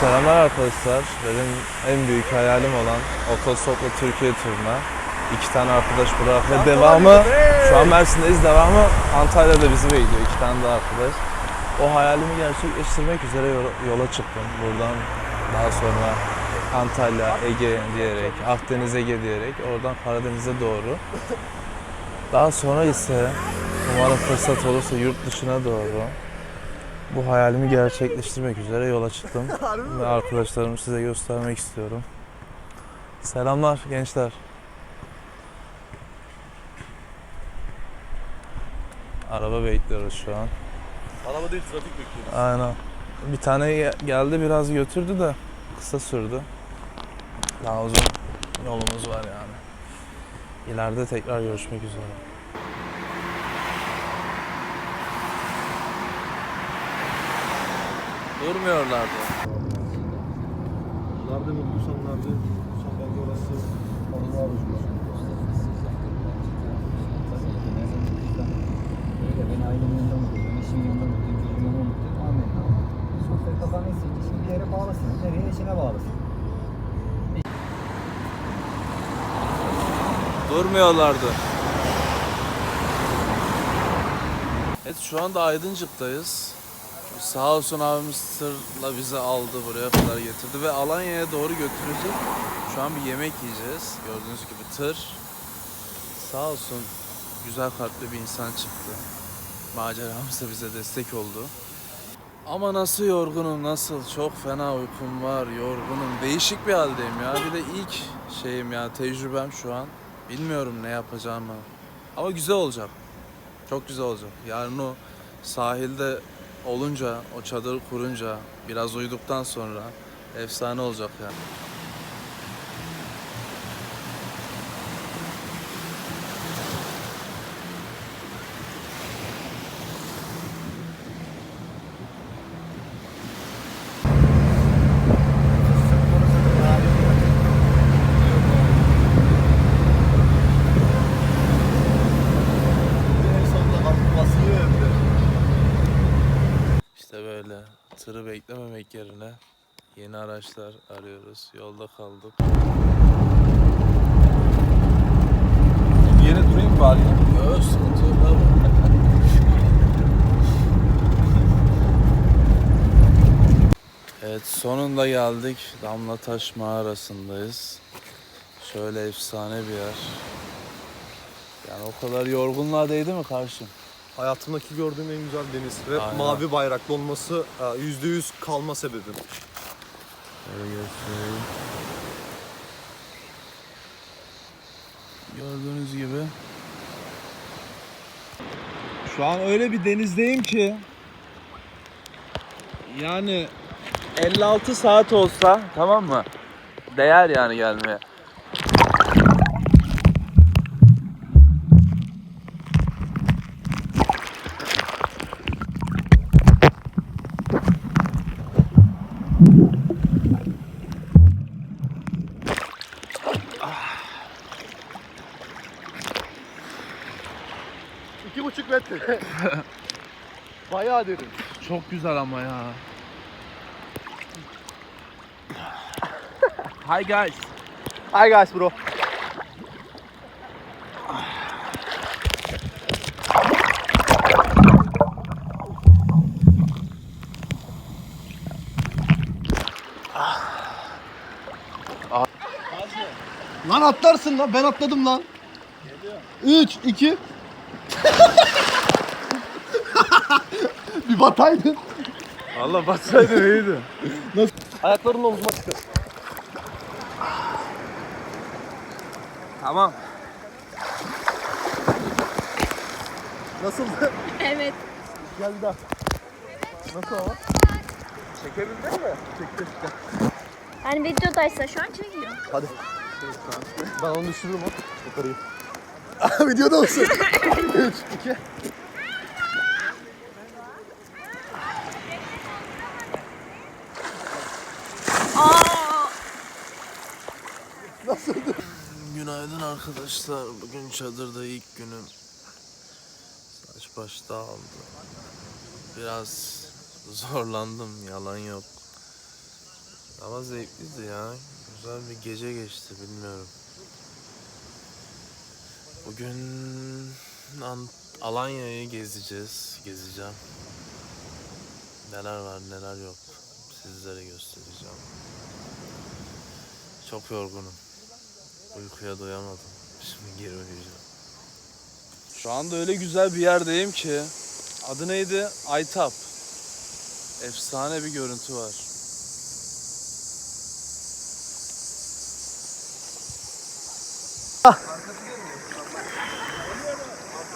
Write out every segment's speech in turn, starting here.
Selamlar arkadaşlar. Benim en büyük hayalim olan otostopla Türkiye turuna. İki tane arkadaş Burak ve devamı şu an Mersin'deyiz. Devamı Antalya'da bizi bekliyor. İki tane daha arkadaş. O hayalimi gerçekleştirmek üzere yola çıktım. Buradan daha sonra Antalya, Ege diyerek, Akdeniz Ege diyerek oradan Karadeniz'e doğru. Daha sonra ise umarım fırsat olursa yurt dışına doğru bu hayalimi gerçekleştirmek üzere yola çıktım. Ve arkadaşlarımı size göstermek istiyorum. Selamlar gençler. Araba bekliyoruz şu an. Araba değil trafik bekliyoruz. Aynen. Bir tane ge- geldi biraz götürdü de kısa sürdü. Daha uzun yolumuz var yani. İleride tekrar görüşmek üzere. Durmuyorlardı. Nerede mutluysan nerede mutluysan bence orası alışmış. Öyle ben ailemin yanında mutluyum, eşimin yanında mutluyum, çocuğumun mutluyum. Amin. Sosyal kazanma isteyince şimdi bir yere bağlısın. Nereye? Eşine bağlısın. Durmuyorlardı. Evet şu anda Aydıncık'tayız. Sağ olsun abimiz tırla bizi aldı buraya kadar getirdi ve Alanya'ya doğru götürecek. Şu an bir yemek yiyeceğiz. Gördüğünüz gibi tır. Sağ olsun güzel kalpli bir insan çıktı. Maceramız da bize destek oldu. Ama nasıl yorgunum nasıl çok fena uykum var yorgunum değişik bir haldeyim ya bir de ilk şeyim ya tecrübem şu an bilmiyorum ne yapacağımı ama güzel olacak çok güzel olacak yarın o sahilde olunca o çadırı kurunca biraz uyuduktan sonra efsane olacak yani. En sonunda kapı basılıyor ya bir de. İşte böyle tırı beklememek yerine yeni araçlar arıyoruz yolda kaldık. Yere durayım bari. Yok sıkıntı yok abi. Evet sonunda geldik. Damlataş mağarasındayız. Şöyle efsane bir yer. Yani o kadar yorgunluğa değdi mi karşım? Hayatımdaki gördüğüm en güzel deniz ve Aynen. mavi bayraklı olması e, yüzde yüz kalma sebebim. Şöyle göstereyim. Gördüğünüz gibi. Şu an öyle bir denizdeyim ki yani 56 saat olsa tamam mı? Değer yani gelmeye. Metre. Bayağı derin. Çok güzel ama ya. Hi guys. Hi guys bro. Lan atlarsın lan ben atladım lan. Geliyor. 3 2 Bir bataydın. Valla batsaydı iyiydi. Ayakların omzuma çıkıyor. Tamam. Nasıldı? Evet. Gel bir daha. Nasıl ama? Çekebildin mi? Çekti. Yani videodaysa şu an çekiyor. Hadi. Ben onu düşürürüm o. Yukarıyı. Videoda olsun. 3, 2. Günaydın arkadaşlar. Bugün çadırda ilk günüm. Saç baş dağıldı. Biraz zorlandım yalan yok. Ama zevkliydi ya. Güzel bir gece geçti bilmiyorum. Bugün An- Alanya'yı gezeceğiz. Gezeceğim. Neler var neler yok. Sizlere göstereceğim. Çok yorgunum. Uykuya doyamadım. Şimdi geri uyuyacağım. Şu anda öyle güzel bir yerdeyim ki. Adı neydi? Aytap. Efsane bir görüntü var.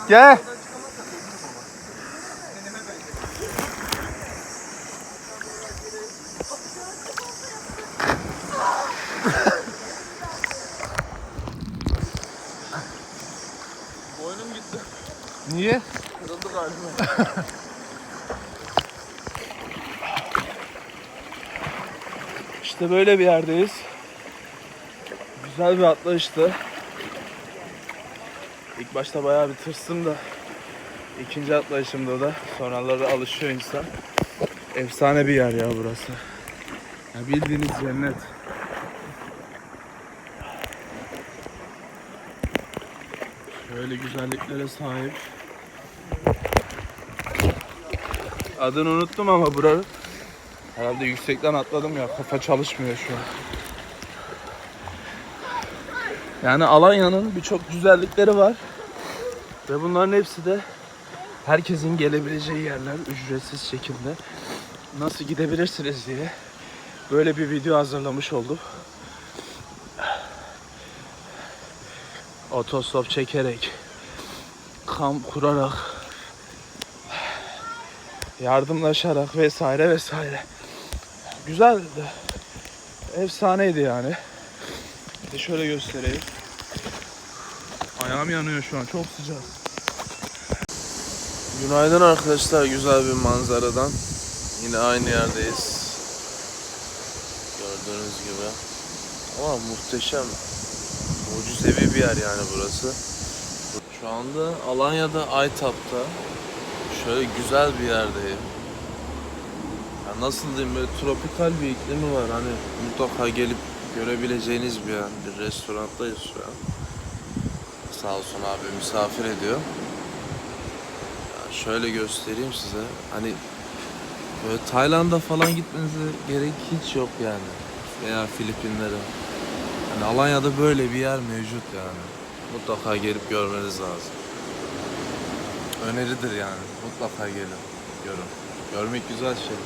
Gel. işte böyle bir yerdeyiz. Güzel bir atlayıştı. İlk başta bayağı bir tırstım da ikinci atlayışımda da sonraları alışıyor insan. Efsane bir yer ya burası. Ya bildiğiniz cennet. Şöyle güzelliklere sahip. Adını unuttum ama buranın. Herhalde yüksekten atladım ya kafa çalışmıyor şu an. Yani Alanya'nın birçok güzellikleri var. Ve bunların hepsi de herkesin gelebileceği yerler ücretsiz şekilde. Nasıl gidebilirsiniz diye böyle bir video hazırlamış oldum. Otostop çekerek, kamp kurarak, yardımlaşarak vesaire vesaire. Güzeldi. Efsaneydi yani. De şöyle göstereyim. Ayağım yanıyor şu an. Çok sıcak. Günaydın arkadaşlar. Güzel bir manzaradan. Yine aynı yerdeyiz. Gördüğünüz gibi. Ama muhteşem. Mucizevi bir yer yani burası. Şu anda Alanya'da Aytap'ta şöyle güzel bir yerdeyim. Ya nasıl diyeyim böyle tropikal bir iklimi var hani mutlaka gelip görebileceğiniz bir yer. Bir restoranttayız şu an. Sağ olsun abi misafir ediyor. Ya şöyle göstereyim size. Hani böyle Tayland'a falan gitmenize gerek hiç yok yani. Veya Filipinlere. Hani Alanya'da böyle bir yer mevcut yani. Mutlaka gelip görmeniz lazım. Öneridir yani. Mutlaka gelin. Görün. Görmek güzel şey.